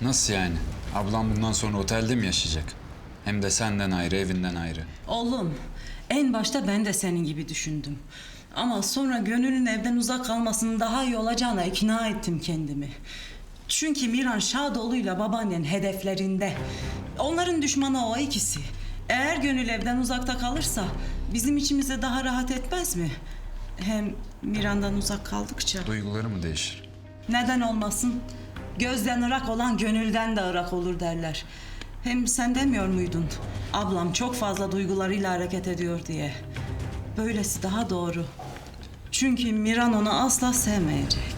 Nasıl yani? Ablam bundan sonra otelde mi yaşayacak? Hem de senden ayrı, evinden ayrı. Oğlum, en başta ben de senin gibi düşündüm. Ama sonra gönülün evden uzak kalmasının daha iyi olacağına ikna ettim kendimi. Çünkü Miran Şadoğlu'yla babaannen hedeflerinde. Onların düşmanı o ikisi. Eğer gönül evden uzakta kalırsa bizim içimize daha rahat etmez mi? Hem Miran'dan uzak kaldıkça. Duyguları mı değişir? Neden olmasın? Gözden ırak olan gönülden de ırak olur derler. Hem sen demiyor muydun? Ablam çok fazla duygularıyla hareket ediyor diye. Böylesi daha doğru. Çünkü Miran onu asla sevmeyecek.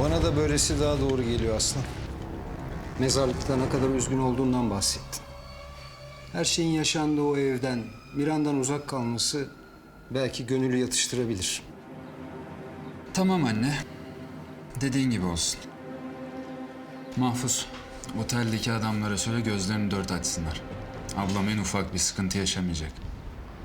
Bana da böylesi daha doğru geliyor Aslan. Mezarlıkta ne kadar üzgün olduğundan bahsettin. Her şeyin yaşandığı o evden, Miran'dan uzak kalması belki gönülü yatıştırabilir. Tamam anne. Dediğin gibi olsun. Mahfuz, oteldeki adamlara söyle gözlerini dört açsınlar. Ablam en ufak bir sıkıntı yaşamayacak.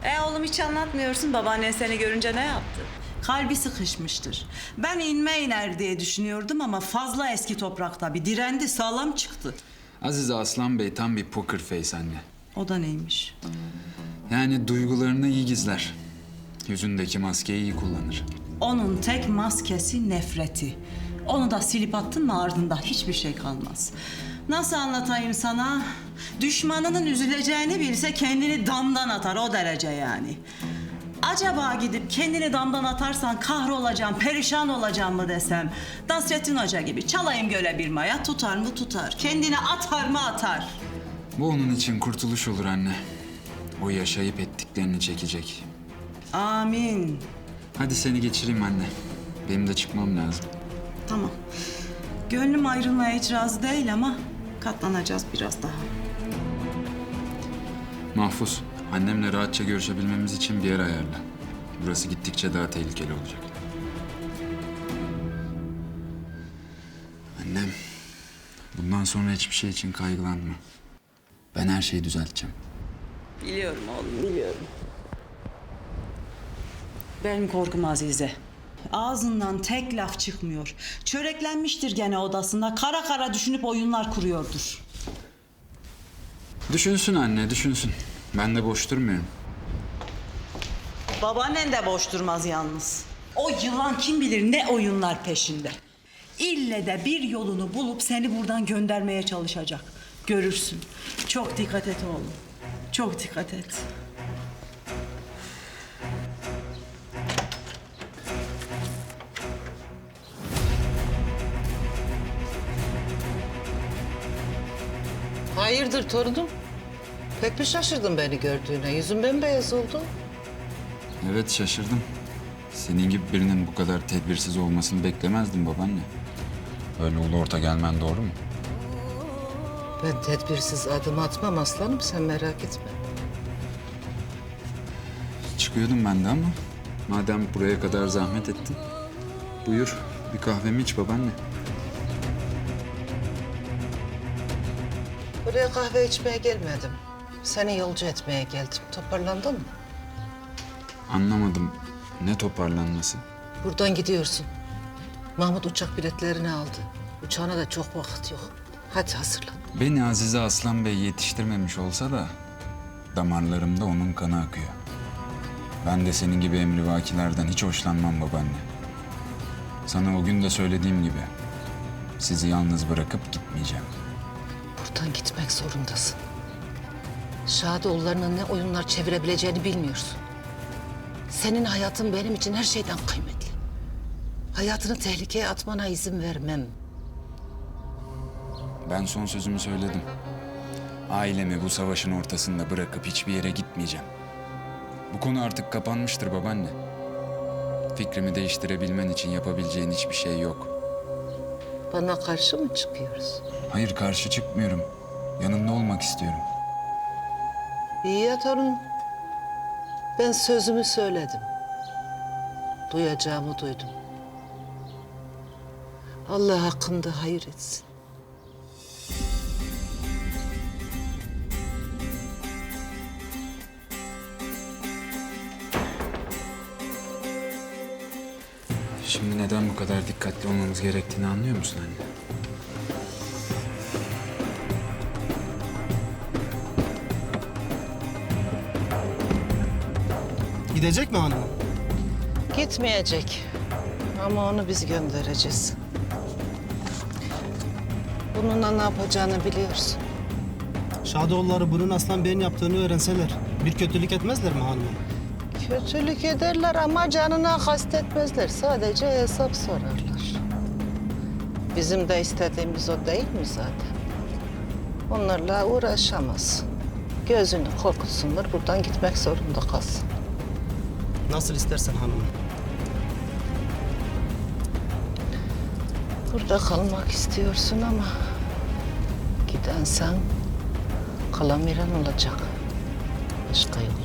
E oğlum hiç anlatmıyorsun. Babaannen seni görünce ne yaptı? Kalbi sıkışmıştır. Ben inme iner diye düşünüyordum ama fazla eski toprakta bir direndi sağlam çıktı. Aziz Aslan Bey tam bir poker face anne. O da neymiş? Yani duygularını iyi gizler. Yüzündeki maskeyi iyi kullanır. Onun tek maskesi nefreti. Onu da silip attın mı ardında hiçbir şey kalmaz. Nasıl anlatayım sana? Düşmanının üzüleceğini bilse kendini damdan atar o derece yani. Acaba gidip kendini damdan atarsan kahrolacağım, perişan olacağım mı desem? Nasrettin Hoca gibi çalayım göle bir maya tutar mı tutar, kendini atar mı atar. Bu onun için kurtuluş olur anne. O yaşayıp ettiklerini çekecek. Amin. Hadi seni geçireyim anne. Benim de çıkmam lazım. Tamam. Gönlüm ayrılmaya hiç razı değil ama katlanacağız biraz daha. Mahfuz, annemle rahatça görüşebilmemiz için bir yer ayarla. Burası gittikçe daha tehlikeli olacak. Annem, bundan sonra hiçbir şey için kaygılanma. Ben her şeyi düzelteceğim. Biliyorum oğlum, biliyorum. Benim korkum Azize. Ağzından tek laf çıkmıyor. Çöreklenmiştir gene odasında. Kara kara düşünüp oyunlar kuruyordur. Düşünsün anne, düşünsün. Ben de boş durmuyorum. Babaannen de boş durmaz yalnız. O yılan kim bilir ne oyunlar peşinde. İlle de bir yolunu bulup seni buradan göndermeye çalışacak. Görürsün. Çok dikkat et oğlum. Çok dikkat et. Hayırdır torunum? Pek bir şaşırdın beni gördüğüne. Yüzün bembeyaz oldu. Evet, şaşırdım. Senin gibi birinin bu kadar tedbirsiz olmasını beklemezdim babaanne. Öyle ulu orta gelmen doğru mu? Ben tedbirsiz adım atmam aslanım sen merak etme. Çıkıyordum ben de ama madem buraya kadar zahmet ettin. Buyur bir kahvemi iç babaanne. Buraya kahve içmeye gelmedim. Seni yolcu etmeye geldim. Toparlandın mı? Anlamadım. Ne toparlanması? Buradan gidiyorsun. Mahmut uçak biletlerini aldı. Uçağına da çok vakit yok. Hadi hazırlan. Beni Azize Aslan Bey yetiştirmemiş olsa da damarlarımda onun kanı akıyor. Ben de senin gibi emrivakilerden hiç hoşlanmam babaanne. Sana o gün de söylediğim gibi sizi yalnız bırakıp gitmeyeceğim. Buradan gitmek zorundasın. Şadoğullarının ne oyunlar çevirebileceğini bilmiyorsun. Senin hayatın benim için her şeyden kıymetli. Hayatını tehlikeye atmana izin vermem. Ben son sözümü söyledim. Ailemi bu savaşın ortasında bırakıp hiçbir yere gitmeyeceğim. Bu konu artık kapanmıştır babaanne. Fikrimi değiştirebilmen için yapabileceğin hiçbir şey yok. Bana karşı mı çıkıyoruz? Hayır karşı çıkmıyorum. Yanında olmak istiyorum. İyi ya torun. Ben sözümü söyledim. Duyacağımı duydum. Allah hakkında hayır etsin. Şimdi neden bu kadar dikkatli olmamız gerektiğini anlıyor musun anne? Gidecek mi hanımım? Gitmeyecek. Ama onu biz göndereceğiz. Bununla ne yapacağını biliyorsun. Şadoğulları bunun Aslan Bey'in yaptığını öğrenseler bir kötülük etmezler mi hanımım? Kötülük ederler ama canına kastetmezler. Sadece hesap sorarlar. Bizim de istediğimiz o değil mi zaten? Onlarla uğraşamaz. Gözünü korkutsunlar, buradan gitmek zorunda kalsın. Nasıl istersen hanımım. Burada kalmak istiyorsun ama... ...giden sen, kalan Miran olacak. Başka yolu